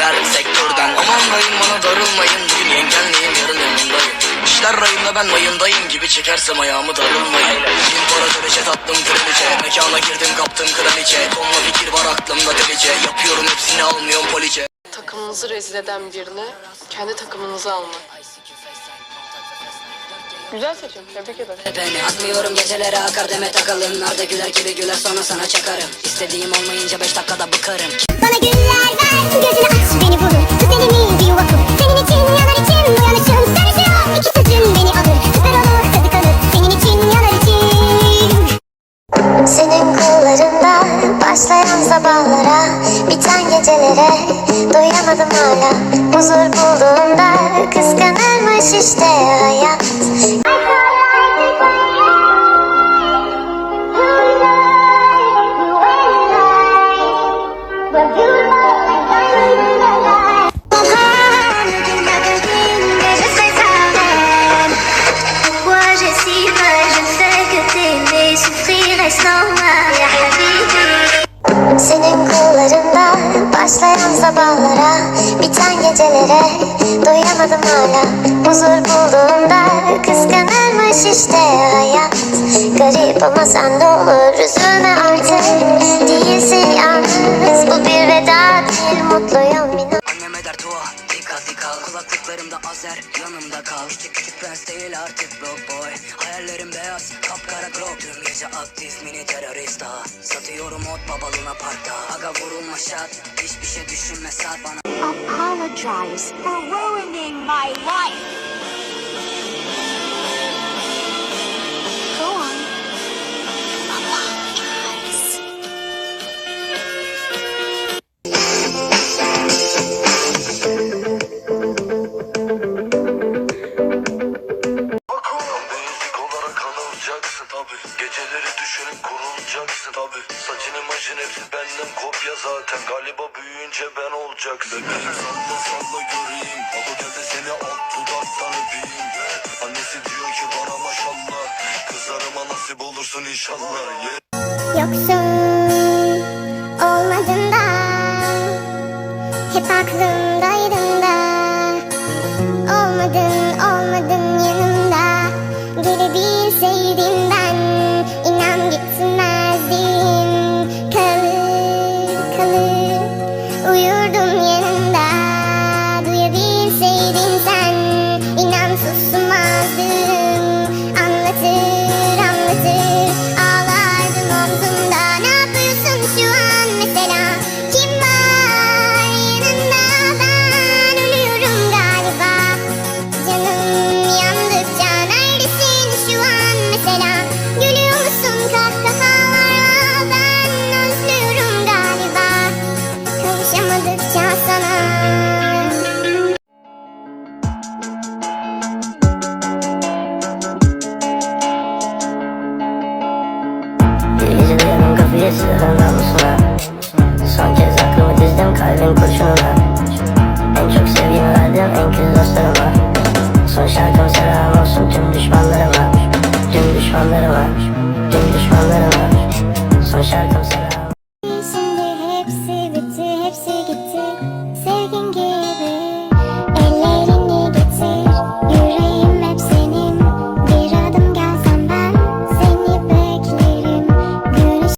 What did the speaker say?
her sektörden. Aman dayım bana darılmayın. Bugün yengenleyim yarın yanındayım. İşler rayında ben mayındayım gibi çekersem ayağımı darılmayın. Bin para dönüşe tattım kraliçe. Mekana girdim kaptım kraliçe. Tonla fikir var aklımda delice. Yapıyorum hepsini almıyorum poliçe. Takımınızı rezil eden birini kendi takımınıza almak. Güzel seçim. Tebrik ederim. Beni atmıyorum gecelere akar deme takalım. Nerede güler gibi güler sonra sana çakarım. İstediğim olmayınca beş dakikada bıkarım gecelere doyamadım hala. Huzur bulduğumda kıskanırmış işte hayat. Moi sabahlara Biten gecelere doyamadım hala. Huzur bulduğumda kıskanırmış işte hayat. Garip ama sen de olur üzülme artık. Değilsin yalnız bu bir veda değil Mutluyum inan. Anneme dert o dikkat Kulaklıklarımda azer yanımda kal. Küçük küçük prens değil artık broke boy. Hayallerim beyaz kapkara glow. Tüm gece aktif mini terörist ha Satıyorum ot babalına parkta Şat Hiçbir şey düşünme sat bana. Apologize for ruining my life benden kopya zaten. Galiba büyüyünce ben Bebeğim salla salla göreyim. Baba gel de seni alt dudaktan öpeyim Annesi diyor ki bana maşallah. Kızlarıma nasip olursun inşallah. Yeah. Yoksun sandıkça sana Yüzü duyanın